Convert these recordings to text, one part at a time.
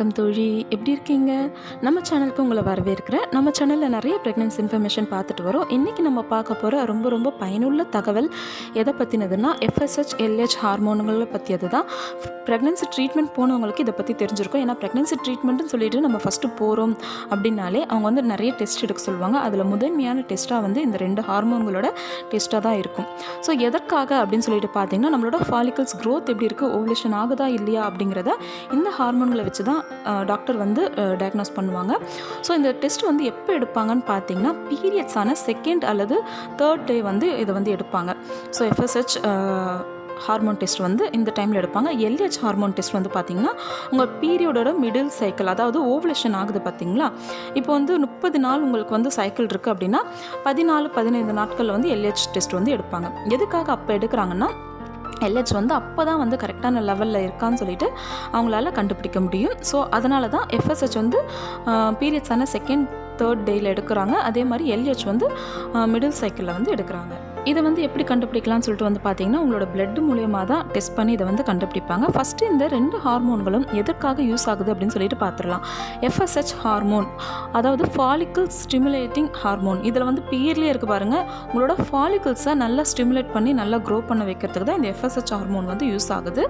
வணக்கம் தோழி. எப்படி இருக்கீங்க? நம்ம சேனலுக்கு உங்களை வரவேற்கிறேன் நம்ம சேனலில் நிறைய ப்ரெக்னன்சி இன்ஃபர்மேஷன் பார்த்துட்டு வரோம். இன்றைக்கி நம்ம பார்க்க போகிற ரொம்ப ரொம்ப பயனுள்ள தகவல் எதை பற்றினதுன்னா எஃப்எஸ்ஹெச் எல்ஹெச் ஹார்மோன்களை பற்றியது தான் ப்ரெக்னன்சி ட்ரீட்மெண்ட் போனவங்களுக்கு இதை பற்றி தெரிஞ்சிருக்கும். ஏன்னா ப்ரெக்னன்சி ட்ரீட்மெண்ட்னு சொல்லிட்டு நம்ம ஃபஸ்ட்டு போகிறோம் அப்படின்னாலே அவங்க வந்து நிறைய டெஸ்ட் எடுக்க சொல்லுவாங்க. அதில் முதன்மையான டெஸ்ட்டாக வந்து இந்த ரெண்டு ஹார்மோன்களோட டெஸ்ட்டாக தான் இருக்கும். ஸோ எதற்காக அப்படின்னு சொல்லிட்டு பார்த்தீங்கன்னா நம்மளோட ஃபாலிக்கல்ஸ் க்ரோத் எப்படி இருக்குது ஓவலேஷன் ஆகுதா இல்லையா அப்படிங்கிறத இந்த ஹார்மோன்களை வச்சு தான் டாக்டர் வந்து டயக்னோஸ் பண்ணுவாங்க. ஸோ இந்த டெஸ்ட் வந்து எப்போ எடுப்பாங்கன்னு பார்த்தீங்கன்னா பீரியட்ஸான செகண்ட் அல்லது தேர்ட் டே வந்து இதை வந்து எடுப்பாங்க. ஸோ எஃப்எஸ்ஹெச் ஹார்மோன் டெஸ்ட் வந்து இந்த டைமில் எடுப்பாங்க. எல்ஹெச் ஹார்மோன் டெஸ்ட் வந்து பார்த்திங்கன்னா உங்கள் பீரியடோட மிடில் சைக்கிள் அதாவது ஓவலேஷன் ஆகுது பார்த்தீங்களா இப்போ வந்து முப்பது நாள் உங்களுக்கு வந்து சைக்கிள் இருக்குது அப்படின்னா பதினாலு பதினைந்து நாட்களில் வந்து எல்ஹெச் டெஸ்ட் வந்து எடுப்பாங்க. எதுக்காக அப்போ எடுக்கிறாங்கன்னா எல்ஹெச் வந்து அப்போ தான் வந்து கரெக்டான லெவலில் இருக்கான்னு சொல்லிட்டு அவங்களால கண்டுபிடிக்க முடியும். ஸோ அதனால தான் எஃப்எஸ்ஹெச் வந்து பீரியட்ஸான செகண்ட் தேர்ட் டேயில் எடுக்கிறாங்க. அதே மாதிரி எல்ஹெச் வந்து மிடில் சைக்கிளில் வந்து எடுக்கிறாங்க. இதை வந்து எப்படி கண்டுபிடிக்கலாம்னு சொல்லிட்டு வந்து பார்த்தீங்கன்னா உங்களோட பிளட் மூலியமாக தான் டெஸ்ட் பண்ணி இதை வந்து கண்டுபிடிப்பாங்க. ஃபஸ்ட்டு இந்த ரெண்டு ஹார்மோன்களும் எதற்காக யூஸ் ஆகுது அப்படின்னு சொல்லிட்டு பார்த்துடலாம். எஃப்எஸ்ஹெச் ஹார்மோன் அதாவது ஃபாலிக்கல் ஸ்டிமுலேட்டிங் ஹார்மோன் இதில் வந்து பேர்லேயே இருக்குது பாருங்கள் உங்களோட ஃபாலிக்கல்ஸை நல்லா ஸ்டிமுலேட் பண்ணி நல்லா க்ரோ பண்ண வைக்கிறதுக்கு தான் இந்த எஃப்எஸ்ஹெச் ஹார்மோன் வந்து யூஸ் ஆகுது.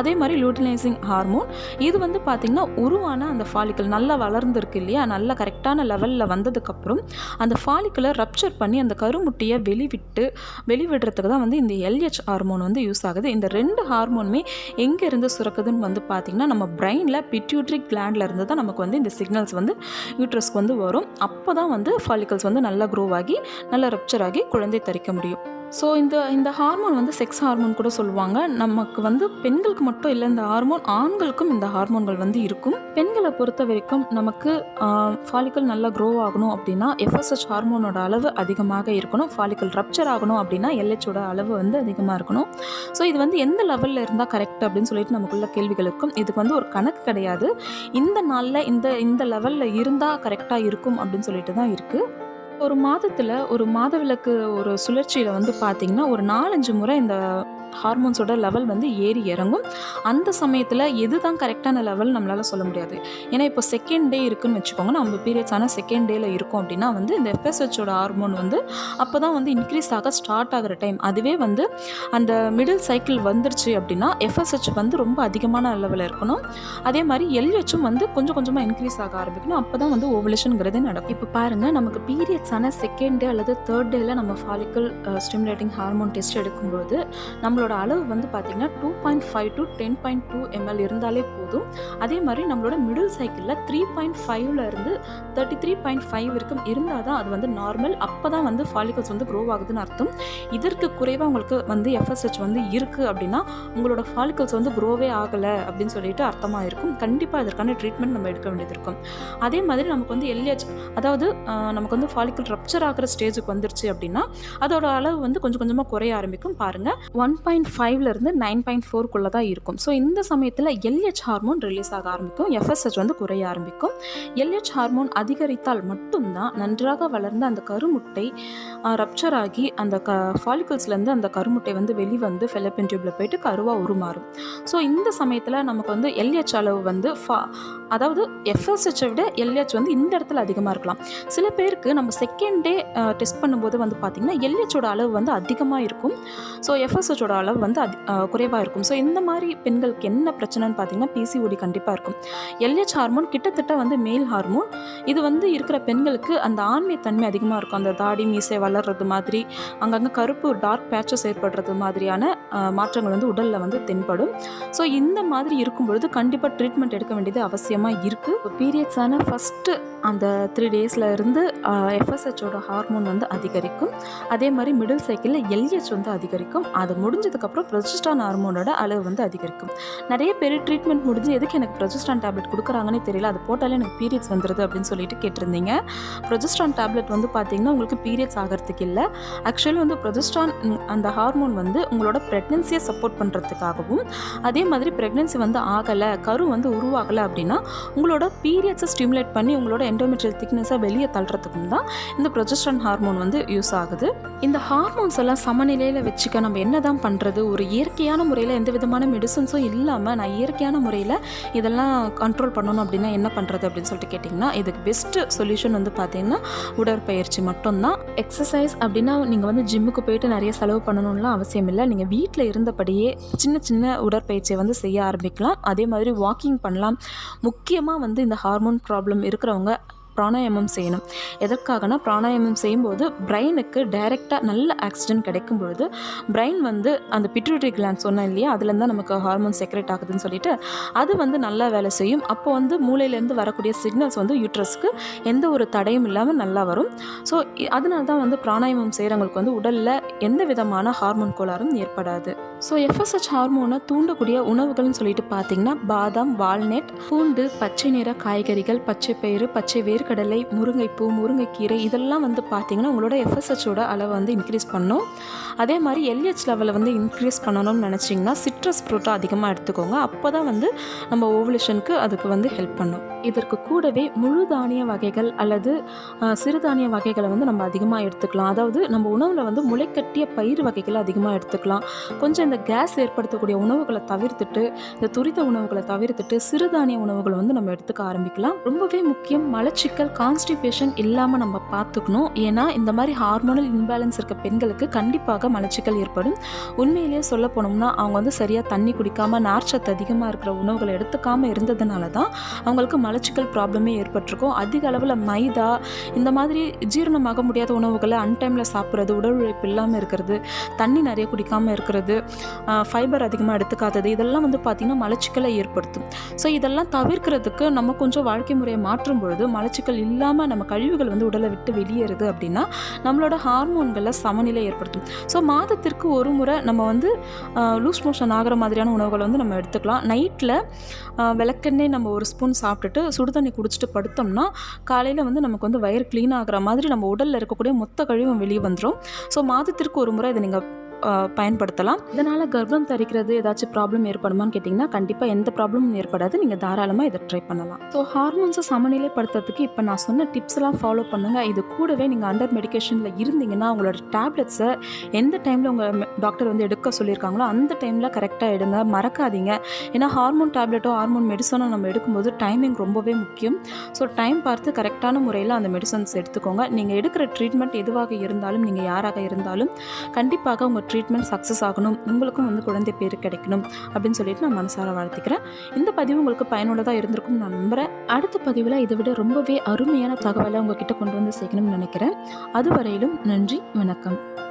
அதே மாதிரி லூட்டினைசிங் ஹார்மோன் இது வந்து பார்த்திங்கன்னா உருவான அந்த ஃபாலிக்கல் நல்லா வளர்ந்துருக்கு இல்லையா? நல்லா கரெக்டான லெவலில் வந்ததுக்கப்புறம் அந்த ஃபாலிக்கலை ரப்ச்சர் பண்ணி அந்த கருமுட்டியை வெளிவிட்டு வெளிவிடுறதுக்கு தான் வந்து இந்த எல்ஹெச் ஹார்மோன் வந்து யூஸ் ஆகுது. இந்த ரெண்டு ஹார்மோனுமே எங்கே இருந்து சுரக்குதுன்னு வந்து பார்த்திங்கன்னா நம்ம பிரெயினில் பிட்யூட்ரிக் கிளாண்டில் இருந்து தான் நமக்கு வந்து இந்த சிக்னல்ஸ் வந்து யூட்ரஸ்க்கு வந்து வரும். அப்போ தான் வந்து ஃபாலிக்கல்ஸ் வந்து நல்லா க்ரோ ஆகி நல்லா ரப்ச்சர் ஆகி குழந்தை தரிக்க முடியும். ஸோ இந்த இந்த ஹார்மோன் வந்து செக்ஸ் ஹார்மோன் கூட சொல்லுவாங்க. நமக்கு வந்து பெண்களுக்கு மட்டும் இல்லை இந்த ஹார்மோன் ஆண்களுக்கும் இந்த ஹார்மோன்கள் வந்து இருக்கும். பெண்களை பொறுத்த வரைக்கும் நமக்கு ஃபாலிக்கல் நல்லா க்ரோ ஆகணும் அப்படின்னா எஃப்எஸ்ஹெச் ஹார்மோனோட அளவு அதிகமாக இருக்கணும். ஃபாலிக்கல் ரப்ச்சர் ஆகணும் அப்படின்னா எல்ஹெச்சோட அளவு வந்து அதிகமாக இருக்கணும். ஸோ இது வந்து எந்த லெவலில் இருந்தால் கரெக்ட் அப்படின்னு சொல்லிட்டு நமக்குள்ள கேள்விகளுக்கும் இதுக்கு வந்து ஒரு கணக்கு கிடையாது. இந்த நாளில் இந்த இந்த லெவலில் இருந்தால் கரெக்டாக இருக்கும் அப்படின்னு சொல்லிட்டு தான் இருக்குது ஒரு மாதத்தில் ஒரு மாதவிலக்கு ஒரு சுழற்சியில் வந்து பார்த்திங்கன்னா ஒரு நாலஞ்சு முறை இந்த ஹார்மோன்ஸோட லெவல் வந்து ஏறி இறங்கும். அந்த சமயத்தில் எது தான் கரெக்டான லெவல் நம்மளால் சொல்ல முடியாது. ஏன்னா இப்போ செகண்ட் டே இருக்குன்னு வச்சுக்கோங்க. நம்ம பீரியட்ஸ் ஆனால் செகண்ட் டேயில் இருக்கும் அப்படின்னா வந்து இந்த எஃப்எஸ்ஹெச்சோட ஹார்மோன் வந்து அப்போ தான் வந்து இன்க்ரீஸ் ஆக ஸ்டார்ட் ஆகிற டைம் அதுவே வந்து அந்த மிடில் சைக்கிள் வந்துருச்சு அப்படின்னா எஃப்எஸ்ஹெச் வந்து ரொம்ப அதிகமான லெவலில் இருக்கணும். அதே மாதிரி எல்ஹெச்சும் வந்து கொஞ்சம் கொஞ்சமாக இன்க்ரீஸ் ஆக ஆரம்பிக்கணும். அப்போ தான் வந்து ஓவலேஷனுங்கிறது நடக்கும். இப்போ பாருங்கள் நமக்கு பீரியட்ஸான செகண்ட் டே அல்லது தேர்ட் டேயில் நம்ம ஃபாலிக்கல் ஸ்டிமுலேட்டிங் ஹார்மோன் டெஸ்ட் எடுக்கும்போது நம்மளோட அளவு வந்து பார்த்திங்கன்னா two point five to ten point two ml இருந்தாலே போதும். அதே மாதிரி நம்மளோட மிடில் சைக்கிளில் த்ரீ பாயிண்ட் ஃபைவ்ல இருந்து தேர்ட்டி த்ரீ பாயிண்ட் ஃபைவ் வரைக்கும் இருந்தால் தான் அது வந்து நார்மல் அப்போ தான் வந்து ஃபாலிகல்ஸ் வந்து க்ரோ ஆகுதுன்னு அர்த்தம். இதற்கு குறைவாக உங்களுக்கு வந்து எஃப்எஸ்ஹெச் வந்து இருக்குது அப்படின்னா உங்களோட ஃபாலிகல்ஸ் வந்து க்ரோவே ஆகலை அப்படின்னு சொல்லிட்டு அர்த்தமாக இருக்கும் கண்டிப்பாக இதற்கான ட்ரீட்மெண்ட் நம்ம எடுக்க வேண்டியது இருக்கும். அதே மாதிரி நமக்கு வந்து எல்ஏஹெச் அதாவது நமக்கு வந்து ஃபாலிக்கல் ரப்ச்சர் ஆகிற ஸ்டேஜுக்கு வந்துருச்சு அப்படின்னா அதோட அளவு வந்து கொஞ்சம் கொஞ்சமாக குறைய ஆரம்பிக்கும். பாருங்கள் ஒன் பாயிண்ட் ஃபைவ்லேருந்து நைன் பாயிண்ட் ஃபோர்க்குள்ளே தான் இருக்கும். ஸோ இந்த சமயத்தில் எல்ஹெச் ஹார்மோன் ரிலீஸ் ஆக ஆரம்பிக்கும். எஃப்எஸ்ஹெச் வந்து குறைய ஆரம்பிக்கும். எல்ஹெச் ஹார்மோன் அதிகரித்தால் மட்டும்தான் நன்றாக வளர்ந்த அந்த கருமுட்டை ரப்சர் ஆகி அந்த க ஃபாலிகல்ஸ்லேருந்து அந்த கருமுட்டை வந்து வெளிவந்து ஃபெலப்பின் டியூப்பில் போயிட்டு கருவாக உருமாறும். ஸோ இந்த சமயத்தில் நமக்கு வந்து எல்ஹெச் அளவு வந்து ஃபா அதாவது எஃப்எஸ்ஹெச்சை விட எல்ஹெச் வந்து இந்த இடத்துல அதிகமாக இருக்கலாம். சில பேருக்கு நம்ம செகண்ட் டே டெஸ்ட் பண்ணும்போது வந்து பார்த்திங்கன்னா எல்ஹெச்சோட அளவு வந்து அதிகமாக இருக்கும். ஸோ எஃப்எஸ்ஹெச்சோட அளவு வந்து அதி குறைவாக இருக்கும். ஸோ இந்த மாதிரி பெண்களுக்கு என்ன பிரச்சனைன்னு பார்த்தீங்கன்னா பிசிஓடி கண்டிப்பாக இருக்கும். எல்ஹெச் ஹார்மோன் கிட்டத்தட்ட வந்து மேல் ஹார்மோன் இது வந்து இருக்கிற பெண்களுக்கு அந்த ஆண்மை தன்மை அதிகமாக இருக்கும். அந்த தாடி மீசை வளர்றது மாதிரி அங்கங்கே கருப்பு டார்க் பேச்சஸ் ஏற்படுறது மாதிரியான மாற்றங்கள் வந்து உடலில் வந்து தென்படும். ஸோ இந்த மாதிரி இருக்கும் பொழுது கண்டிப்பாக ட்ரீட்மெண்ட் எடுக்க வேண்டியது அவசியமாக இருக்குது பீரியட்ஸான ஃபஸ்ட்டு அந்த த்ரீ டேஸில் இருந்து எஃப்எஸ்ஹெச்சோட ஹார்மோன் வந்து அதிகரிக்கும். அதே மாதிரி மிடில் சைக்கிளில் எல்ஹெச் வந்து அதிகரிக்கும். அது முடிஞ்சதுக்கப்புறம் ப்ரொஜெஸ்டான் ஹார்மோனோட அளவு வந்து அதிகரிக்கும். நிறைய பேர் ட்ரீட்மெண்ட் முடிஞ்சு எதுக்கு எனக்கு ப்ரொஜஸ்டான் டேப்லெட் கொடுக்குறாங்கன்னே தெரியல. அது போட்டாலே எனக்கு பீரியட்ஸ் வந்துடுது அப்படின்னு சொல்லிட்டு கேட்டிருந்தீங்க. ப்ரொஜெஸ்டான் டேப்லெட் வந்து பார்த்தீங்கன்னா உங்களுக்கு பீரியட்ஸ் ஆகிறதுக்கு இல்லை. ஆக்சுவலி வந்து ப்ரொஜெஸ்டான் அந்த ஹார்மோன் வந்து உங்களோட ப்ரெக்னென்சியை சப்போர்ட் பண்ணுறதுக்காகவும் அதே மாதிரி ப்ரெக்னென்சி வந்து ஆகலை கரு வந்து உருவாகலை அப்படின்னா உங்களோட பீரியட்ஸை ஸ்டிமுலேட் பண்ணி உங்களோட எண்டோமெட்ரியல் திக்னஸை வெளியே தள்ளுறதுக்கும் தான் இந்த ப்ரொஜெஸ்ட்ரான் ஹார்மோன் வந்து யூஸ் ஆகுது. இந்த ஹார்மோன்ஸ் எல்லாம் சமநிலையில் வச்சுக்க நம்ம என்ன தான் பண்ணணும் பண்ணுறது ஒரு இயற்கையான முறையில் எந்த விதமான மெடிசன்ஸும் இல்லாமல் நான் இயற்கையான முறையில் இதெல்லாம் கண்ட்ரோல் பண்ணணும் அப்படின்னா என்ன பண்ணுறது அப்படின்னு சொல்லிட்டு கேட்டிங்கன்னா இதுக்கு பெஸ்ட்டு சொல்யூஷன் வந்து பார்த்தீங்கன்னா உடற்பயிற்சி மட்டும்தான். எக்ஸசைஸ் அப்படின்னா நீங்கள் வந்து ஜிம்முக்கு போயிட்டு நிறைய செலவு பண்ணணும்லாம் அவசியம் இல்லை. நீங்கள் வீட்டில் இருந்தபடியே சின்ன சின்ன உடற்பயிற்சியை வந்து செய்ய ஆரம்பிக்கலாம். அதே மாதிரி வாக்கிங் பண்ணலாம். முக்கியமாக வந்து இந்த ஹார்மோன் ப்ராப்ளம் இருக்கிறவங்க பிராணாயாமம் செய்யணும். எதற்காகனா பிராணாயாமம் செய்யும்போது பிரெயினுக்கு டைரெக்டாக நல்ல ஆக்சிடென்ட் கிடைக்கும் பொழுது பிரெயின் வந்து அந்த பிட்யூட்டரி கிளாண்ட் சொன்னேன் இல்லையா அதுலேருந்து தான் நமக்கு ஹார்மோன் செக்ரேட் ஆகுதுன்னு சொல்லிட்டு அது வந்து நல்லா வேலை செய்யும். அப்போ வந்து மூளையிலேருந்து வரக்கூடிய சிக்னல்ஸ் வந்து யூட்ரஸ்க்கு எந்த ஒரு தடையும் இல்லாமல் நல்லா வரும். ஸோ அதனால தான் வந்து பிராணாயாமம் செய்கிறவங்களுக்கு வந்து உடலில் எந்த விதமான ஹார்மோன் கோளாறும் ஏற்படாது. ஸோ எஃப்எஸ்ஹெச் ஹார்மோனை தூண்டக்கூடிய உணவுகள்னு சொல்லிட்டு பார்த்தீங்கன்னா பாதாம் வால்நட் பூண்டு பச்சை நிற காய்கறிகள் பச்சை பயிறு பச்சை வேர்க்கடலை முருங்கைப்பூ முருங்கைக்கீரை இதெல்லாம் வந்து பார்த்தீங்கன்னா உங்களோட எஃப்எஸ்ஹெச்சோட அளவை வந்து இன்க்ரீஸ் பண்ணும். அதே மாதிரி எல்ஹெச் லெவலை வந்து இன்க்ரீஸ் பண்ணணும்னு நினச்சிங்கன்னா சிட்ரஸ் ஃப்ரூட்டை அதிகமாக எடுத்துக்கோங்க. அப்போ தான் வந்து நம்ம ஓவலேஷனுக்கு அதுக்கு வந்து ஹெல்ப் பண்ணும். இதற்கு கூடவே முழு தானிய வகைகள் அல்லது சிறுதானிய வகைகளை வந்து நம்ம அதிகமாக எடுத்துக்கலாம். அதாவது நம்ம உணவில் வந்து முளைக்கட்டிய பயிர் வகைகளை அதிகமாக எடுத்துக்கலாம். கொஞ்சம் இந்த கேஸ் ஏற்படுத்தக்கூடிய உணவுகளை தவிர்த்துட்டு இந்த துரித உணவுகளை தவிர்த்துட்டு சிறுதானிய உணவுகளை வந்து நம்ம எடுத்துக்க ஆரம்பிக்கலாம். ரொம்பவே முக்கியம் மலச்சிக்கல் கான்ஸ்டிபேஷன் இல்லாமல் நம்ம பார்த்துக்கணும். ஏன்னா இந்த மாதிரி ஹார்மோனல் இன்பேலன்ஸ் இருக்க பெண்களுக்கு கண்டிப்பாக மலச்சிக்கல் ஏற்படும். உண்மையிலேயே சொல்ல போனோம்னா அவங்க வந்து சரியாக தண்ணி குடிக்காமல் நார்ச்சத்து அதிகமாக இருக்கிற உணவுகளை எடுத்துக்காமல் இருந்ததுனால தான் அவங்களுக்கு மல மலச்சிக்கல் ப்ராப்ளமே ஏற்பட்டிருக்கும். அதிக அளவில் மைதா இந்த மாதிரி ஜீரணமாக முடியாத உணவுகளை அன்டைமில் சாப்பிட்றது உடல் உழைப்பு இல்லாமல் இருக்கிறது தண்ணி நிறைய குடிக்காமல் இருக்கிறது ஃபைபர் அதிகமாக எடுத்துக்காதது இதெல்லாம் வந்து பார்த்திங்கன்னா மலச்சிக்கலை ஏற்படுத்தும். ஸோ இதெல்லாம் தவிர்க்கிறதுக்கு நம்ம கொஞ்சம் வாழ்க்கை முறையை மாற்றும் பொழுது மலச்சிக்கல் இல்லாமல் நம்ம கழிவுகள் வந்து உடலை விட்டு வெளியேறுது அப்படின்னா நம்மளோட ஹார்மோன்களில் சமநிலை ஏற்படுத்தும். ஸோ மாதத்திற்கு ஒரு முறை நம்ம வந்து லூஸ் மோஷன் ஆகிற மாதிரியான உணவுகளை வந்து நம்ம எடுத்துக்கலாம். நைட்டில் விளக்கெண்ணெய் நம்ம ஒரு ஸ்பூன் சாப்பிட்டுட்டு சுடுதண்ணி குடிச்சிட்டு படுத்தோம்னா காலையில் வந்து நமக்கு வந்து வயிறு க்ளீன் ஆகிற மாதிரி நம்ம உடலில் இருக்கக்கூடிய மொத்த கழிவும் வெளியே வந்துடும் ஸோ மாதத்திற்கு ஒரு முறை இதை நீங்கள் பயன்படுத்தலாம். இதனால் கர்ப்பம் தரிக்கிறது ஏதாச்சும் ப்ராப்ளம் ஏற்படுமான்னு கேட்டிங்கன்னா கண்டிப்பாக எந்த ப்ராப்ளமும் ஏற்படாது. நீங்கள் தாராளமாக இதை ட்ரை பண்ணலாம். ஸோ ஹார்மோன்ஸை சமநிலைப்படுத்துறதுக்கு இப்போ நான் சொன்ன டிப்ஸ் எல்லாம் ஃபாலோ பண்ணுங்கள் இது கூடவே நீங்கள் அண்டர் மெடிகேஷனில் இருந்தீங்கன்னா உங்களோட டேப்லெட்ஸை எந்த டைமில் உங்கள் டாக்டர் வந்து எடுக்க சொல்லியிருக்காங்களோ அந்த டைமில் கரெக்டாக எடுங்க. மறக்காதீங்க. ஏன்னா ஹார்மோன் டேப்லெட்டோ ஹார்மோன் மெடிசனோ நம்ம எடுக்கும்போது டைமிங் ரொம்பவே முக்கியம். ஸோ டைம் பார்த்து கரெக்டான முறையில் அந்த மெடிசன்ஸ் எடுத்துக்கோங்க. நீங்கள் எடுக்கிற ட்ரீட்மெண்ட் எதுவாக இருந்தாலும் நீங்கள் யாராக இருந்தாலும் கண்டிப்பாக உங்கள் ட்ரீட்மெண்ட் சக்ஸஸ் ஆகணும். உங்களுக்கும் வந்து குழந்தை பேர் கிடைக்கணும் அப்படின்னு சொல்லிட்டு நான் மனசார வாழ்த்துக்கிறேன். இந்த பதிவு உங்களுக்கு பயனுள்ளதாக இருந்திருக்கும் நான் நம்புகிறேன் அடுத்த பதிவில் இதை விட ரொம்பவே அருமையான தகவலை உங்ககிட்ட கொண்டு வந்து சேர்க்கணும்னு நினைக்கிறேன். அதுவரையிலும் நன்றி வணக்கம்.